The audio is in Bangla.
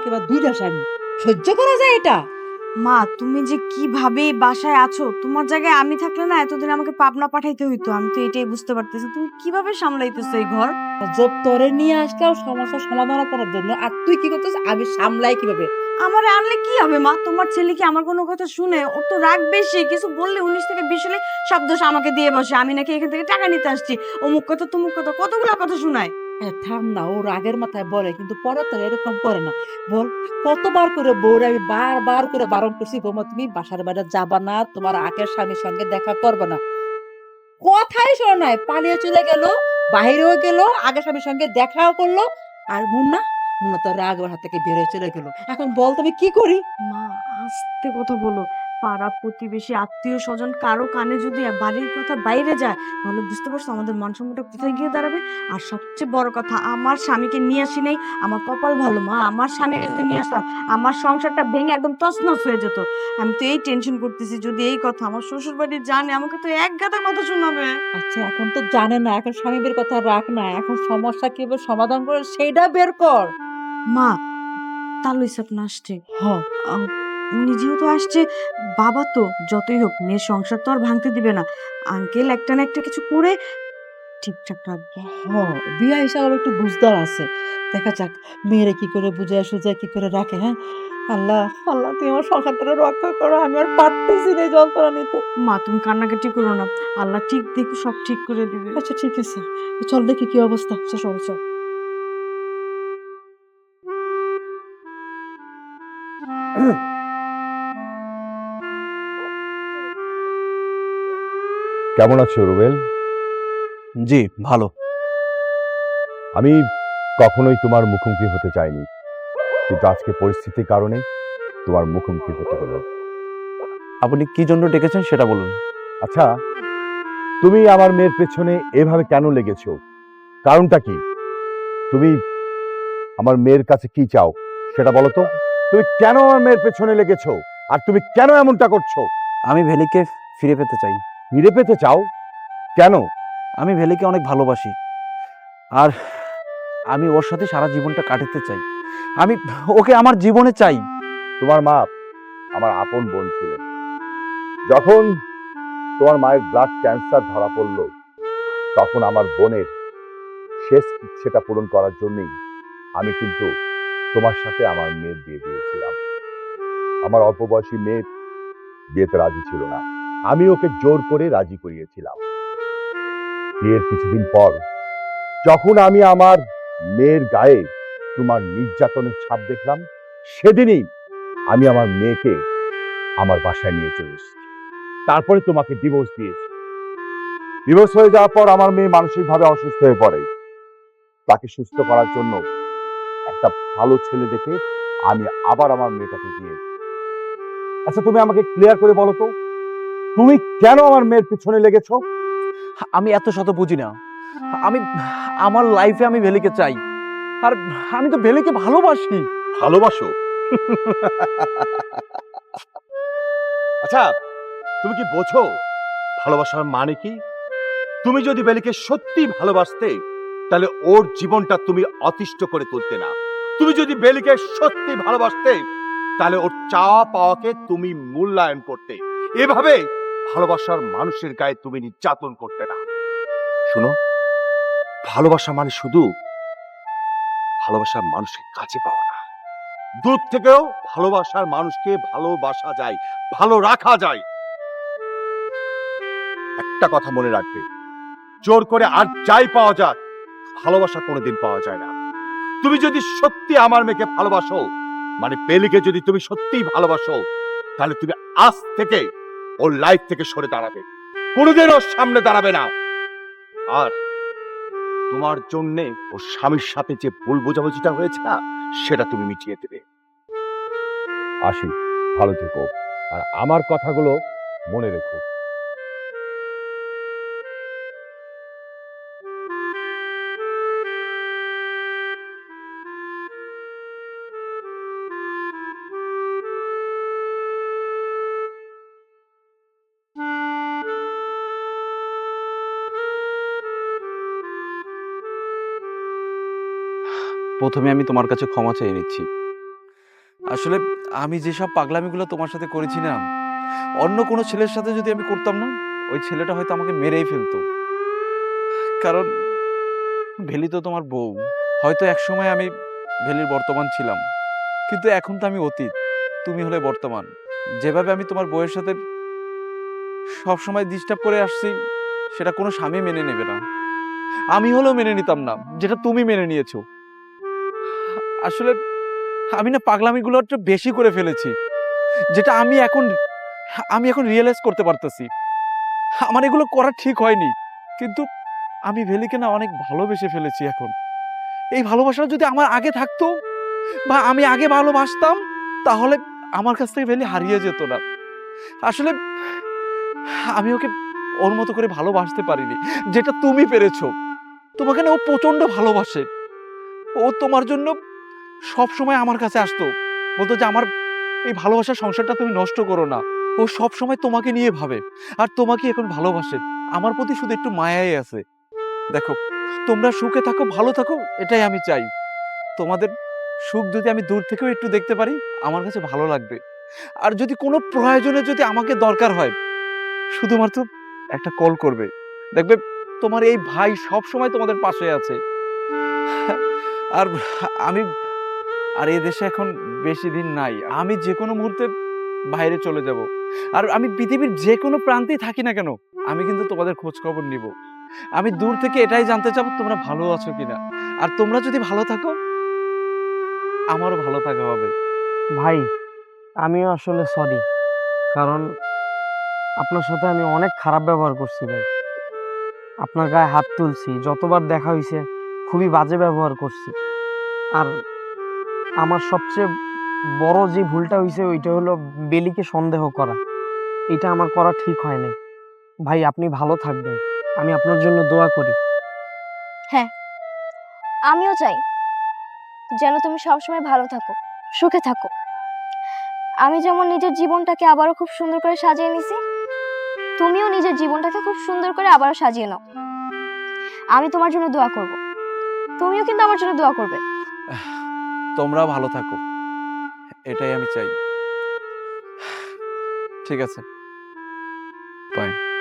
দুইটা স্বামী সহ্য করা যায় এটা। মা তুমি যে কীভাবে বাসায় আছো? তোমার জায়গায় আমি থাকলে না এতদিন আমাকে পাবনা পাঠাইতে হইতো। আমি তো এটাই বুঝতে পারতেছি। তুমি কীভাবে সামলাইতেছো এই ঘর? জব তোরে নিয়ে সমস্যার সমাধান করার জন্য। আর তুই কি করতেছিস? আমি সামলাই কীভাবে? আমার আনলে কি হবে মা? তোমার ছেলে কি আমার কোনো কথা শুনে? ওর তো রাগ বেশি। কিছু বললে উনিশ থেকে বিশ হলে সব দোষ আমাকে দিয়ে বসে। আমি নাকি এখান থেকে টাকা নিতে আসছি। অমুক কথা তুমুক কথা কতগুলো কথা শোনায়? থাম না ও রাগের মাথায় বলে, কিন্তু পরে তো এরকম করে না। বল, কতবার করে বউরে আমি বারবার করে বারণ করছি, বৌমা, তুমি বাসার বাইরে যাবা না, তোমার আগের স্বামীর সঙ্গে দেখা করবে না। কথাই শোনো নাই, পালিয়ে চলে গেল, বাইরেও গেল, আগের স্বামীর সঙ্গে দেখাও করল, আর মুন্না মুন্না তো রাগ ওর হাত থেকে বেরোয় চলে গেল। এখন বল, তুমি কি করি? মা, আস্তে কথা বলো। পাড়া প্রতিবেশী আত্মীয় স্বজন কারও কানে যদি বাড়ির কথা বাইরে যায় তাহলে বুঝতে পারছ আমাদের মান সম্মানটা কোথায় গিয়ে দাঁড়াবে। আর সবচেয়ে বড় কথা আমার স্বামীকে নিয়ে আসি নাই আমার কপাল ভালো মা আমার স্বামীকে নিয়ে আসতাম আমার সংসারটা ভেঙে একদম তছনছ হয়ে যেত। আমি তো এই টেনশন করতেছি যদি এই কথা আমার শ্বশুর বাড়ি জানে আমাকে তো এক গাদা কথা শোনাবে। আচ্ছা এখন তো জানে না এখন স্বামীদের কথা রাখ না এখন সমস্যা কীভাবে সমাধান করে সেইটা বের কর। মা তালুই সাপনা আসছে। হ্যাঁ উনি যেহেতু আসছে। বাবা তো যতই হোক মেয়ের সংসার তো আর ভাঙতে দিবে না। আঙ্কেল একটা না একটা কিছু করে ঠিকঠাক রাখবে। হ্যাঁ বিয়া হিসাবে একটু বুঝদার আছে। দেখা যাক মেয়েরা কি করে বুঝায় সুজায় কি করে রাখে হ্যাঁ? আল্লাহ আল্লাহ তুমি আমার সংসারটা রক্ষা করো আমি আর পারতেছি না যন্ত্রণা নিতে। মা তুমি কান্নাকাটি করো না। আল্লাহ ঠিক দেখে সব ঠিক করে দিবে। আচ্ছা ঠিক আছে। চল দেখি কি অবস্থা। চল চল। কেমন আছো রুবেল? জি ভালো। আমি কখনোই তোমার মুখোমুখি হতে চাইনি। কিন্তু আজকে পরিস্থিতির কারণে তোমার মুখোমুখি হতে হলো। আপনি কি জন্য ডেকেছেন সেটা বলুন। আচ্ছা তুমি আমার মেয়ের পেছনে এভাবে কেন লেগেছো? কারণটা কি? তুমি আমার মেয়ের কাছে কি চাও সেটা বলো তো। তুমি কেন আমার মেয়ের পেছনে লেগেছো? আর তুমি কেন এমনটা করছ? আমি ভেলিকে ফিরে পেতে চাই। ফিরে পেতে চাও? কেন? আমি ভেলিকে অনেক ভালোবাসি। আর আমি ওর সাথে সারা জীবনটা কাটাতে চাই। আমি ওকে আমার জীবনে চাই। তোমার মা আমার আপন বোন ছিলেন। যখন তোমার মায়ের ব্লাড ক্যান্সার ধরা পড়ল তখন আমার বোনের শেষ ইচ্ছেটা পূরণ করার জন্যই আমি কিন্তু তোমার সাথে আমার মেয়ের বিয়ে দিয়েছিলাম। আমার অল্প বয়সী মেয়ে বিয়েতে রাজি ছিল না। আমি ওকে জোর করে রাজি করিয়েছিলাম। বিয়ের কিছুদিন পর, যখন আমি আমার মেয়ের গায়ে তোমার নির্যাতনের ছাপ দেখলাম, সেদিনই আমি আমার মেয়েকে আমার বাসায় নিয়ে চলে এসেছি। তারপরে তোমাকে ডিভোর্স দিয়েছি। ডিভোর্স হয়ে যাওয়ার পর আমার মেয়ে মানসিকভাবে অসুস্থ হয়ে পড়ে। তাকে সুস্থ করার জন্য একটা ভালো ছেলে দেখে আমি আবার আমার মেয়েটাকে দিয়ে আচ্ছা তুমি আমাকে ক্লিয়ার করে বলো তো তুমি কেন আমার মেয়ের পিছনে লেগেছো? আমি এত শত বুঝি না। আমি আমার লাইফে আমি ভেলিকে চাই। আর আমি তো ভেলিকে ভালোবাসি। ভালোবাসো? আচ্ছা তুমি কি বোঝো ভালোবাসার মানে কি? তুমি যদি বেলিকে সত্যি ভালোবাসতে তাহলে ওর জীবনটা তুমি অতিষ্ঠ করে তুলতে না। তুমি যদি বেলিকে সত্যি ভালোবাসতে তাহলে ওর চাওয়া পাওয়াকে তুমি মূল্যায়ন করতে। এভাবে ভালোবাসার মানুষের গায়ে তুমি নির্যাতন করতে না। শুনো, ভালোবাসা মানে শুধু ভালোবাসার মানুষের কাছে পাওয়া না। দূর থেকেও ভালোবাসার মানুষকে ভালোবাসা যায়, ভালো রাখা যায়। একটা কথা মনে রাখবে, জোর করে আর যাই পাওয়া যাক, ভালোবাসা কোনোদিন পাওয়া যায় না। তুমি যদি সত্যি আমার মেয়েকে ভালোবাসো মানে পেলিকে যদি তুমি সত্যিই ভালোবাসো, তাহলে তুমি আজ থেকে ওর লাইফ থেকে সরে দাঁড়াবে। কোনোদিন ওর সামনে দাঁড়াবে না। আর তোমার জন্যে ওর স্বামীর সাথে যে ভুল বোঝাবুঝিটা হয়েছে না, সেটা তুমি মিটিয়ে দেবে। আসি, ভালো থেকো। আর আমার কথাগুলো মনে রেখো। প্রথমে আমি তোমার কাছে ক্ষমা চেয়ে নিচ্ছি। আসলে আমি যেসব পাগলামিগুলো তোমার সাথে করেছি না অন্য কোনো ছেলের সাথে যদি আমি করতাম না, ওই ছেলেটা হয়তো আমাকে মেরেই ফেলতো। কারণ ভেলি তো তোমার বউ, হয়তো একসময় আমি ভেলির বর্তমান ছিলাম। কিন্তু এখন তো আমি অতীত, তুমি হলে বর্তমান। যেভাবে আমি তোমার বউয়ের সাথে সবসময় ডিস্টার্ব করে আসছি, সেটা কোনো স্বামী মেনে নেবে না। আমি হলেও মেনে নিতাম না, যেটা তুমি মেনে নিয়েছো। আসলে আমি না পাগলামিগুলো একটু বেশি করে ফেলেছি, যেটা আমি এখন আমি এখন রিয়েলাইজ করতে পারতেছি। আমার এগুলো করা ঠিক হয়নি, কিন্তু আমি ভেলিকে না অনেক ভালোবেসে ফেলেছি এখন। এই ভালোবাসাটা যদি আমার আগে থাকতো বা আমি আগে ভালোবাসতাম, তাহলে আমার কাছ থেকে ভেলি হারিয়ে যেত না। আসলে আমি ওকে ওর মতো করে ভালোবাসতে পারিনি, যেটা তুমি পেরেছ। তোমাকে না ও প্রচণ্ড ভালোবাসে। ও তোমার জন্য সব সময় আমার কাছে আসতো। বলতো যে, আমার এই ভালোবাসার সংসারটা তুমি নষ্ট করো না। ও সব সময় তোমাকে নিয়ে ভাবে আর তোমাকে এখন ভালোবাসে। আমার প্রতি শুধু একটু মায়াই আছে। দেখো, তোমরা সুখে থাকো, ভালো থাকো, এটাই আমি চাই। তোমাদের সুখ যদি আমি দূর থেকেও একটু দেখতে পারি, আমার কাছে ভালো লাগবে। আর যদি কোনো প্রয়োজনে যদি আমাকে দরকার হয়, শুধুমাত্র একটা কল করবে। দেখবে, তোমার এই ভাই সব সময় তোমাদের পাশে আছে। আর আমি আর এই দেশে এখন বেশি দিন নাই। আমি যে কোনো মুহূর্তে বাইরে চলে যাব। আর আমি পৃথিবীর যে কোনো প্রান্তেই থাকি না কেন, আমি কিন্তু তোমাদের খোঁজ খবর নিব। আমি দূর থেকে এটাই জানতে চাবো, তোমরা ভালো আছো কিনা। আর তোমরা যদি ভালো থাকো, আমারও ভালো থাকা হবে। ভাই, আমিও আসলে সরি কারণ আপনার সাথে আমি অনেক খারাপ ব্যবহার করছি ভাই। আপনার গায়ে হাত তুলছি, যতবার দেখা হয়েছে খুবই বাজে ব্যবহার করছি। আর আমার সবচেয়ে বড় যে ভুলটা হয়েছে ওইটা হলো বেলিকে সন্দেহ করা। এটা আমার করা ঠিক হয় নাই ভাই আপনি ভালো থাকবেন। আমি আপনার জন্য দোয়া করি। হ্যাঁ আমিও চাই যেন তুমি সবসময় ভালো থাকো সুখে থাকো। আমি যেমন নিজের জীবনটাকে আবারও খুব সুন্দর করে সাজিয়ে নিছি তুমিও নিজের জীবনটাকে খুব সুন্দর করে আবারও সাজিয়ে নাও। আমি তোমার জন্য দোয়া করব। তুমিও কিন্তু আমার জন্য দোয়া করবে। তোমরা ভালো থাকো। এটাই আমি চাই। ঠিক আছে। বাই